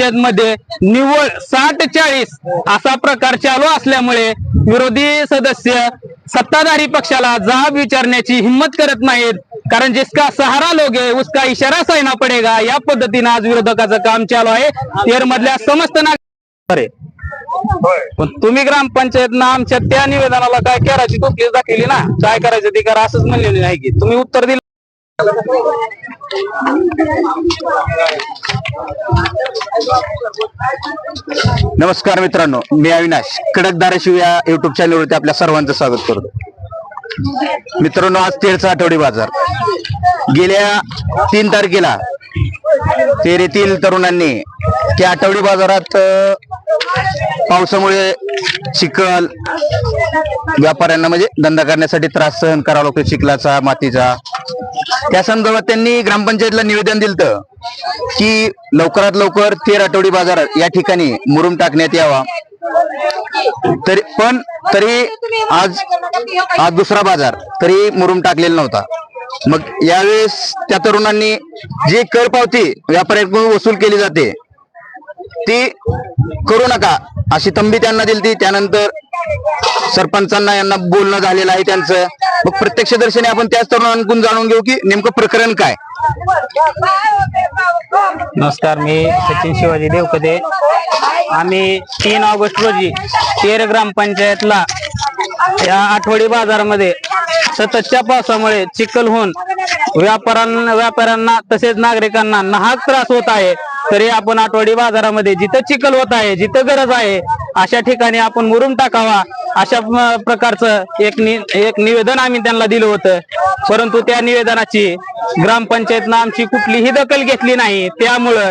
मध्ये निव्वळ साठ चाळीस असा प्रकार चालू असल्यामुळे विरोधी सदस्य सत्ताधारी पक्षाला जाब विचारण्याची हिंमत करत नाहीत. कारण जिसका सहारा लोग उसका इशारा सहना पडेगा. या पद्धतीने आज विरोधकाचं काम चालू आहे. तेर मधल्या समस्त नागरिक पण तुम्ही ग्रामपंचायत आमच्या त्या निवेदनाला काय करायची टोपलीच दाखवली ना? काय करायचं ते करा असंच म्हणलेलं नाही की. तुम्ही उत्तर दिलं. नमस्कार मित्रांनो मी अविनाश. कडक धाराशिव या युट्यूब चॅनलवरती आपल्या सर्वांचं स्वागत करतो. मित्रांनो आज तेरचा आठवडी बाजार. गेल्या तीन तारखेला तेरेतील तरुणांनी त्या आठवडी बाजारात पावसामुळे चिखल व्यापाऱ्यांना म्हणजे धंदा करण्यासाठी त्रास सहन करावा लागतो. चिखलाचा मातीचा त्या संदर्भात त्यांनी ग्रामपंचायतला निवेदन दिलं की लवकरात लवकर तेर आठवडी बाजारात या ठिकाणी मुरुम टाकण्यात यावा. तरी पण तरी आज आज दुसरा बाजार तरी मुरुम टाकलेला नव्हता. मग यावेळेस त्या तरुणांनी जी कर पावती व्यापाऱ्यांकडून वसूल केली जाते ती करू नका अशी तंबी त्यांना दिली त्यानंतर सरपंचांना यांना बोलणं झालेलं आहे त्यांचं. मग प्रत्यक्ष आपण त्याच तरुणांकडून जाणून घेऊ की नेमकं प्रकरण काय? नमस्कार मी सचिन शिवाजी देवकदे आम्ही तीन ऑगस्ट रोजी तेर ग्रामपंचायतला या आठवडी बाजारामध्ये सततच्या पावसामुळे चिखल होऊन व्यापाऱ्यांना व्यापाऱ्यांना तसेच नागरिकांना नाहक त्रास होत आहे. तरी आपण आठवडी बाजारामध्ये जिथं चिखल होत आहे जिथं गरज आहे अशा ठिकाणी आपण मुरुम टाकावा. अशा प्रकारचं एक नि एक निवेदन आम्ही त्यांना दिलं होतं. परंतु त्या निवेदनाची ग्रामपंचायतनं आमची कुठलीही दखल घेतली नाही. त्यामुळं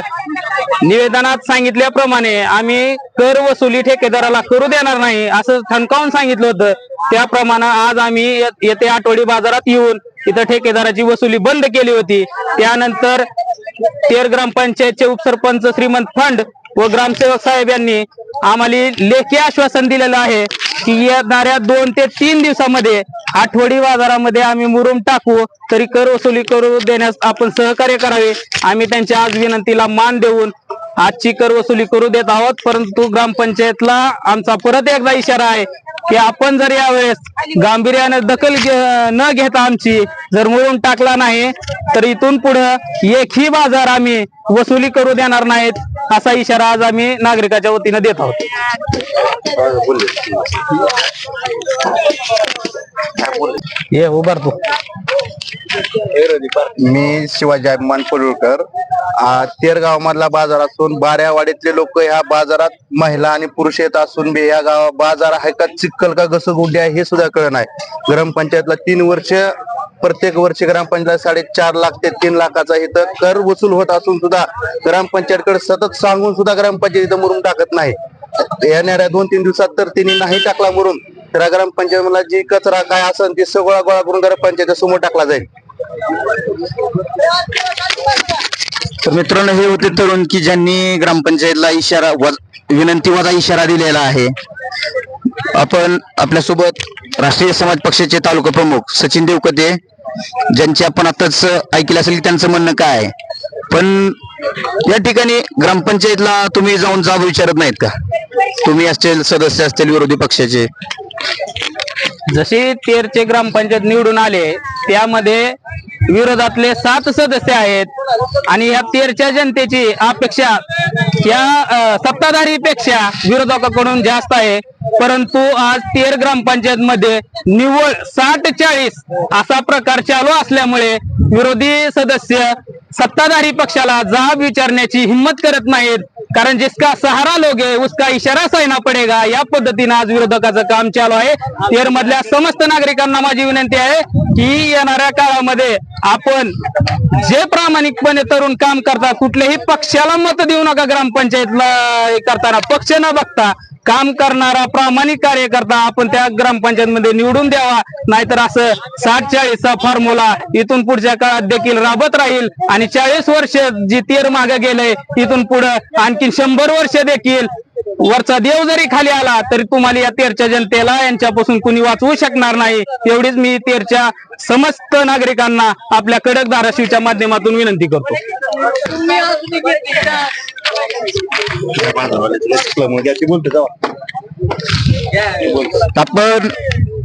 निवेदनात सांगितल्याप्रमाणे आम्ही कर वसुली ठेकेदाराला करू देणार नाही असं ठणकावून सांगितलं होतं. त्याप्रमाणे आज आम्ही ये- येते आठवडी बाजारात येऊन इथं ठेकेदाराची वसुली बंद केली होती. त्यानंतर तेर ग्रामपंचायतचे उपसरपंच श्रीमंत फंड व ग्रामसेवक साहेब यांनी आम्हाला लेखी आश्वासन दिलेलं आहे की येणाऱ्या दोन ते तीन दिवसामध्ये आठवडी बाजारामध्ये आम्ही मुरुम टाकू तरी कर वसुली करू देण्यास आपण सहकार्य करावे. आम्ही त्यांच्या आज विनंतीला मान देऊन आजची कर वसुली करू देत आहोत परंतु ग्रामपंचायतला आमचा परत एकदा इशारा आहे की आपण जर यावेळेस गांभीर्याने दखल न घेता आमची जर मुरुम टाकला नाही तर इथून पुढे एकही बाजार आम्ही वसुली करू देणार नाहीत असा इशारा आज आम्ही नागरिकाच्या वतीने देत आहोत. ये उभारतो मी शिवाजी अभिमान पडुळकर. आ, तेरगाव मधला बाजार असून बाऱ्यावाडीतले लोक ह्या बाजारात महिला आणि पुरुष येत असून बे या गावात बाजार आहे का चिक्कल का घसगुंडी आहे हे सुद्धा कळ नाही. ग्रामपंचायतला तीन वर्ष प्रत्येक वर्षी ग्रामपंचायत साडेचार लाख ते तीन लाखाचा इथं कर वसूल होत असून सुद्धा ग्रामपंचायतकडे सतत सांगून सुद्धा ग्रामपंचायत इथं मुरुम टाकत नाही. येणाऱ्या दोन तीन दिवसात तर तिने नाही टाकला मुरुम तर ग्रामपंचायतला जी कचरा काय असेल ती सगळा गोळा करून ग्रामपंचायत समोर टाकला जाईल. तर मित्रांनो हे होते तरुण की ज्यांनी ग्रामपंचायतला इशारा विनंती वजा इशारा दिलेला आहे. आपण आपल्यासोबत राष्ट्रीय समाज पक्षाचे तालुका प्रमुख सचिन देवकते ज्यांची आपण आताच ऐकले असेल त्यांचं म्हणणं काय? आहे पण या ठिकाणी ग्रामपंचायतला तुम्ही जाऊन जाब विचारत नाहीत का? तुम्ही असतील सदस्य असतील विरोधी पक्षाचे. जसे तेरचे ग्रामपंचायत निवडून आले त्यामध्ये विरोधातले सात सदस्य आहेत आणि या तेरच्या जनतेची अपेक्षा या सत्ताधारी पेक्षा विरोधकाकडून जास्त आहे. परंतु आज तेर ग्रामपंचायत मध्ये निव्वळ साठ चाळीस असा प्रकार चालू असल्यामुळे विरोधी सदस्य सत्ताधारी पक्षाला जाब विचारण्याची हिंमत करत नाहीत. कारण जिसका सहारा लोग है उसका इशारा सहना पडेगा. या पद्धतीने आज विरोधकाचं काम चालू आहे. तेर मधल्या समस्त नागरिकांना माझी विनंती आहे की येणाऱ्या काळामध्ये आपण जे प्रामाणिकपणे तरुण काम करतात कुठल्याही पक्षाला मत देऊ नका ग्रामपंचायतला करताना. पक्ष न बघता काम करणारा प्रामाणिक कार्यकर्ता आपण त्या ग्रामपंचायत मध्ये निवडून द्यावा. नाहीतर असं साठ चाळीसचा फॉर्म्युला इथून पुढच्या काळात देखील राबत राहील. आणि चाळीस वर्ष जी तेर मागे गेलंय इथून पुढे आणखी शंभर वर्ष देखील वरचा देव जरी खाली आला तरी तुम्हाला या तेरच्या जनतेला यांच्यापासून कुणी वाचवू शकणार नाही. एवढीच मी तेरच्या समस्त नागरिकांना आपल्या कडक धाराशिवच्या माध्यमातून विनंती करतो. आपण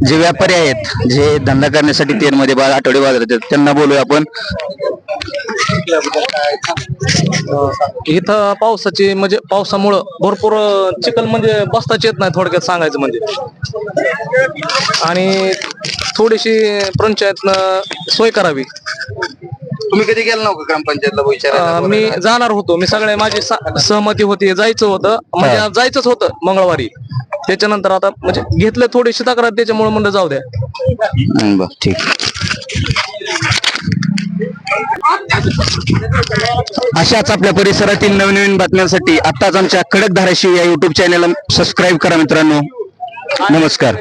जे व्यापारी आहेत जे धंदा करण्यासाठी तेरमध्ये बा आठवडे बाजार येतात त्यांना बोलूया आपण. इथं पावसाची म्हणजे पावसामुळं भरपूर चिखल म्हणजे बसताच येत नाही थोडक्यात सांगायचं म्हणजे. आणि थोडीशी पंचायतनं सोय करावी. तुम्ही कधी गेला नव्हता ग्रामपंचायतला? विचारायला अं, मी जाणार होतो. मी सगळे माझी सा- सहमती होती जायचं होतं. म्हणजे जायचंच होतं मंगळवारी. त्याच्यानंतर आता म्हणजे घेतलं थोडीशी तक्रार त्याच्यामुळे म्हणलं जाऊ द्या. हं, बर ठीक. अशाच आपल्या परिसरातील नवनवीन बातम्यांसाठी आताच आमच्या कडक धाराशिव या युट्यूब चॅनलला सबस्क्राईब करा मित्रांनो. नमस्कार.